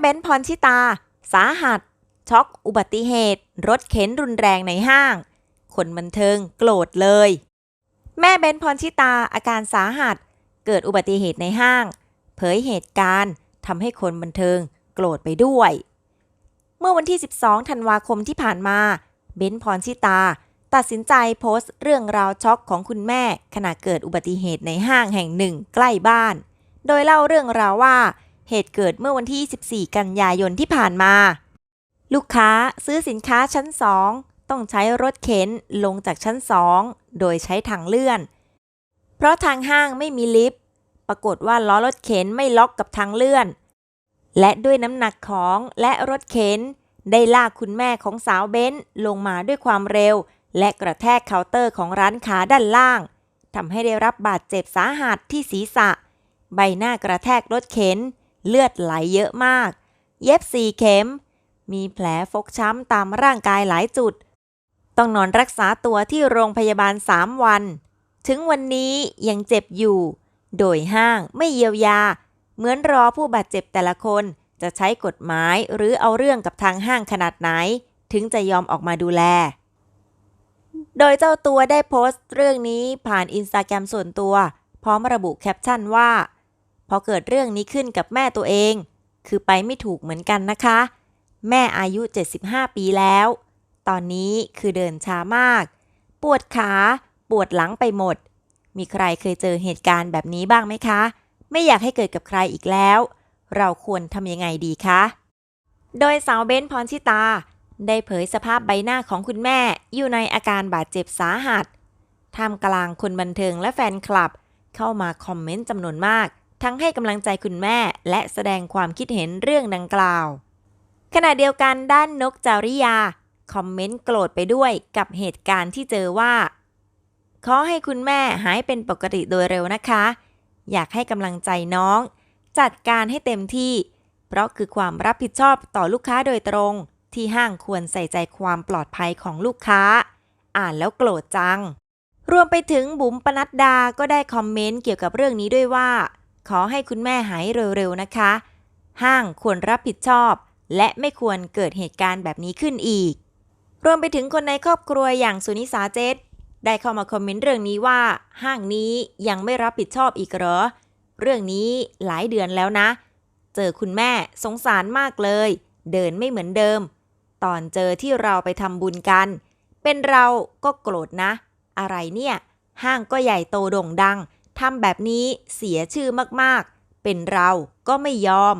เบ้นพรชิตา สาหัส ช็อกอุบัติเหตุ รถเข็นรุนแรงในห้าง คนบันเทิงโกรธเลย แม่เบ้นพรชิตาอาการสาหัส เกิดอุบัติเหตุในห้าง เผยเหตุการณ์ทำให้คนบันเทิงโกรธไปด้วย เมื่อวันที่ 12 ธันวาคมที่ผ่านมา เบ้นพรชิตา ตัดสินใจโพสต์เรื่องราวช็อกของคุณแม่ขณะเกิดอุบัติเหตุในห้างแห่งหนึ่งใกล้บ้าน โดยเล่าเรื่องราวว่า เหตุเกิดเมื่อวันที่24กันยายนที่ผ่านมา ลูกค้าซื้อสินค้าชั้น 2 ต้องใช้รถเข็นลงจากชั้น 2 โดยใช้ทางเลื่อน เพราะทางห้างไม่มีลิฟต์ ปรากฏว่าล้อรถเข็นไม่ล็อกกับทางเลื่อน และด้วยน้ำหนักของและรถเข็น ได้ลากคุณแม่ของสาวเบ้นลงมาด้วยความเร็ว และกระแทกเคาน์เตอร์ของร้านค้าด้านล่างทำให้ได้รับบาดเจ็บสาหัสที่ศีรษะ ใบหน้ากระแทกรถเข็น เลือดไหลเยอะมาก เย็บสี่เข็ม มีแผลฟกช้ำตามร่างกายหลายจุด ต้องนอนรักษาตัวที่โรงพยาบาล 3 วัน ถึงวันนี้ยังเจ็บอยู่ โดยห้างไม่เยียวยา เหมือนรอผู้บาดเจ็บแต่ละคนจะใช้กฎหมายหรือเอาเรื่องกับทางห้างขนาดไหน ถึงจะยอมออกมาดูแล โดยเจ้าตัวได้โพสต์เรื่องนี้ผ่านอินสตาแกรมส่วนตัว พร้อมระบุแคปชั่นว่า พอเกิดเรื่องนี้ขึ้นกับแม่ตัวเอง คือไปไม่ถูกเหมือนกันนะคะ แม่อายุ 75 ปีแล้ว ตอนนี้คือเดินช้ามาก ปวดขา ปวดหลังไปหมด มีใครเคยเจอเหตุการณ์แบบนี้บ้างไหมคะ ไม่อยากให้เกิดกับใครอีกแล้ว เราควรทำยังไงดีคะ โดยสาวเบ้นพรชิตา ได้เผยสภาพใบหน้าของคุณแม่อยู่ในอาการบาดเจ็บสาหัสท่ามกลางคนบันเทิงและแฟนคลับ เข้ามาคอมเมนต์จำนวนมาก ทั้งให้กำลังใจคุณแม่ และแสดงความคิดเห็นเรื่องดังกล่าว ขณะเดียวกันด้านนกจาริยา คอมเมนต์โกรธไปด้วยกับเหตุการณ์ที่เจอว่า ขอให้คุณแม่หายเป็นปกติโดยเร็วนะคะ อยากให้กำลังใจน้อง จัดการให้เต็มที่ เพราะคือความรับผิดชอบต่อลูกค้าโดยตรง ที่ห้างควรใส่ใจความปลอดภัยของลูกค้า อ่านแล้วโกรธจัง รวมไปถึงบุ๋มปนัดดาก็ได้คอมเมนต์เกี่ยวกับเรื่องนี้ด้วยว่า ขอให้คุณแม่หายเร็วๆนะคะ ห้างควรรับผิดชอบ และไม่ควรเกิดเหตุการณ์แบบนี้ขึ้นอีก รวมไปถึงคนในครอบครัวอย่างสุนิสาเจตได้เข้ามาคอมเมนต์เรื่องนี้ว่า ห้างนี้ยังไม่รับผิดชอบอีกเหรอ เรื่องนี้หลายเดือนแล้วนะ เจอคุณแม่สงสารมากเลย เดินไม่เหมือนเดิม ตอนเจอที่เราไปทำบุญกัน เป็นเราก็โกรธนะ อะไรเนี่ย ห้างก็ใหญ่โตโด่งดัง ทำแบบนี้เสียชื่อมากๆ เป็นเราก็ไม่ยอม